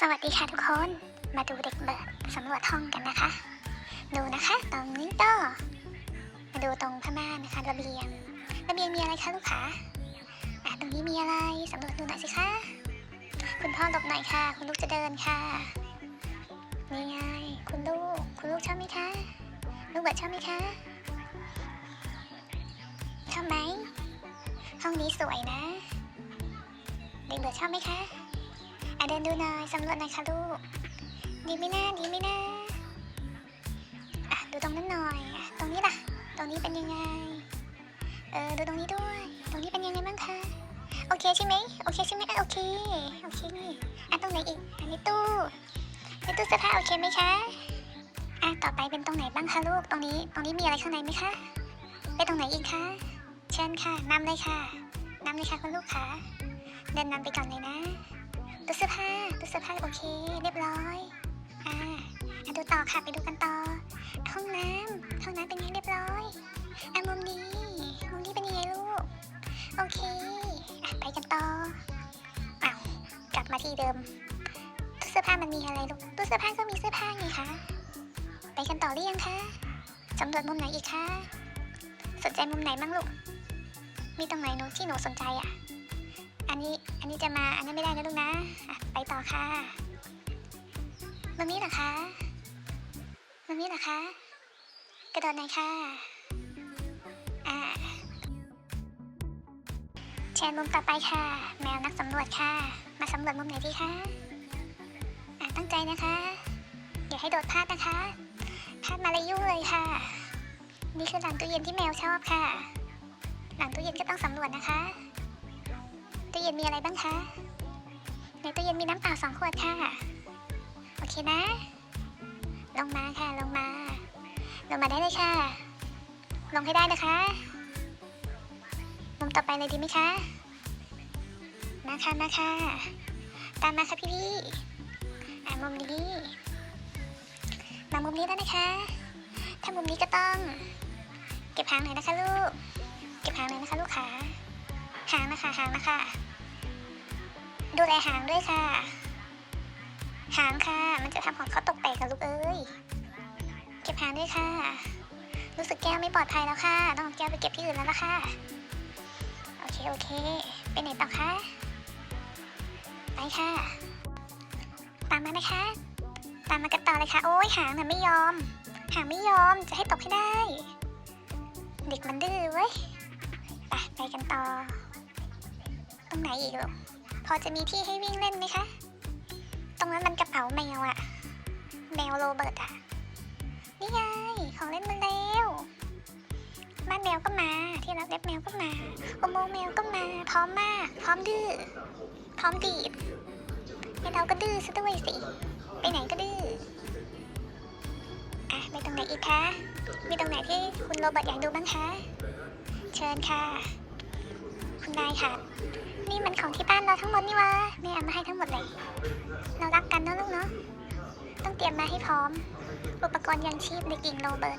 สวัสดีค่ะทุกคน มาดูเด็กเบิร์ดสำรวจห้องกันนะคะ ดูนะคะตรงนี้ก็มาดูตรงผ้าม่านนะคะระเบียงระเบียงมีอะไรคะลูกค้าอะตรงนี้มีอะไรสำรวจดูหน่อยสิคะคุณพ่อหลบหน่อยค่ะ คุณลูกจะเดินค่ะนี่ไงคุณลูกคุณลูกชอบไหมคะลูกเบิร์ดชอบไหมคะชอบไหมห้องนี้สวยนะเด็กเบิร์ดชอบไหมคะ เดินดูหน่อยสำรวจหน่อยค่ะลูก ดีไหมนะดีไหมนะอะดูตรงนั้นหน่อยอะตรงนี้ล่ะ ตรงนี้เป็นยังไง เออดูตรงนี้ด้วย ตรงนี้เป็นยังไงบ้างคะโอเคใช่ไหมโอเคใช่ไหมอะโอเคโอเคนี่อะตรงไหนอีกอันนี้ตู้ในตู้เสื้อผ้าโอเคไหมคะอะต่อไปเป็นตรงไหนบ้างคะลูกตรงนี้ ตรงนี้มีอะไรข้างในไหมคะไปตรงไหนอีกคะเชิญค่ะนำเลยค่ะนำเลยค่ะคุณลูกค่ะเดินนำไปก่อนเลยนะ ตู้เสื้อผ้าตู้เสื้อผ้าโอเค เรียบร้อย อ่าอะดูต่อค่ะไปดูกันต่อห้องน้ำห้องน้ำเป็นยังเรียบร้อยอะมุมนี้มุมนี้เป็นยังไงลูก โอเคอะไปกันต่ออ้าวกลับมาที่เดิมตู้เสื้อผ้ามันมีอะไรลูกตู้เสื้อผ้าก็มีเสื้อผ้าไงคะไปกันต่อหรือยังคะสำรวจมุมไหนอีกคะสนใจมุมไหนบ้างลูก มีตรงไหนหนูที่หนูสนใจอะ นนี้ อันนี้จะมา อันนั้นไม่ได้นะลูกนะอะไปต่อค่ะมุมนี้เหรอคะมุมนี้เหรอคะ กระโดดหน่อยค่ะอ่าเชิญมุมต่อไปค่ะ แมวนักสำรวจค่ะ มาสำรวจมุมไหนดีคะอะตั้งใจนะคะอย่าให้โดดพลาดนะคะพลาดมาเลยยุ่งเลยค่ะ นี่คือหลังตู้เย็นที่แมวชอบค่ะ หลังตู้เย็นก็ต้องสำรวจนะคะ ตู้เย็นมีอะไรบ้างคะ ในตู้เย็นมีน้ำเปล่าสองขวดค่ะ โอเคนะ ลงมาค่ะลงมา ลงมาได้เลยค่ะ ลงให้ได้นะคะมุมต่อไปเลยดีไหมคะมาค่ะมาค่ะ ตามมาค่ะพี่พี่ๆอ่ามุมนี้ มามุมนี้แล้วนะคะ ถ้ามุมนี้ก็ต้อง เก็บหางหน่อยนะคะลูก เก็บหางหน่อยนะคะลูกขาหางนะคะหางนะคะ ดูแลหางด้วยค่ะ หางค่ะ มันจะทำของเขาตกแตกกับลูกเอ้ย เก็บหางด้วยค่ะ รู้สึกแก้วไม่ปลอดภัยแล้วค่ะ ต้องแก้วไปเก็บที่อื่นแล้วล่ะค่ะ โอเคโอเค ไปไหนต่อคะ ไปค่ะ ตามมานะคะ ตามมากันต่อเลยค่ะ โอ้ยหางน่ะไม่ยอม หางไม่ยอม จะให้ตกให้ได้ เด็กมันดื้อเว้ย ไปไปกันต่อ ตรงไหนอีกลูก พอจะมีที่ให้วิ่งเล่นไหมคะ ตรงนั้นมันกระเป๋าแมวอะแมวโรเบิร์ตอะนี่ไงของเล่นมันแล้วบ้านแมวก็มา ที่รับเล็บแมวก็มาอุโมงแมวก็มา พร้อมมาก พร้อมดื้อ พร้อมดีดไอเราก็ดื้อซะด้วยสิ ไปไหนก็ดื้อ อะไปตรงไหนอีกคะ มีตรงไหนที่คุณโรเบิร์ตอยากดูบ้างคะ เชิญค่ะ คุณนายค่ะ นี่มันของที่บ้านเราทั้งหมดนี่วะแม่เอามาให้ทั้งหมดเลย เรารักกันนะลูกเนาะ ต้องเตรียมมาให้พร้อม อุปกรณ์ยังชีพเด็กหญิงโรเบิร์ต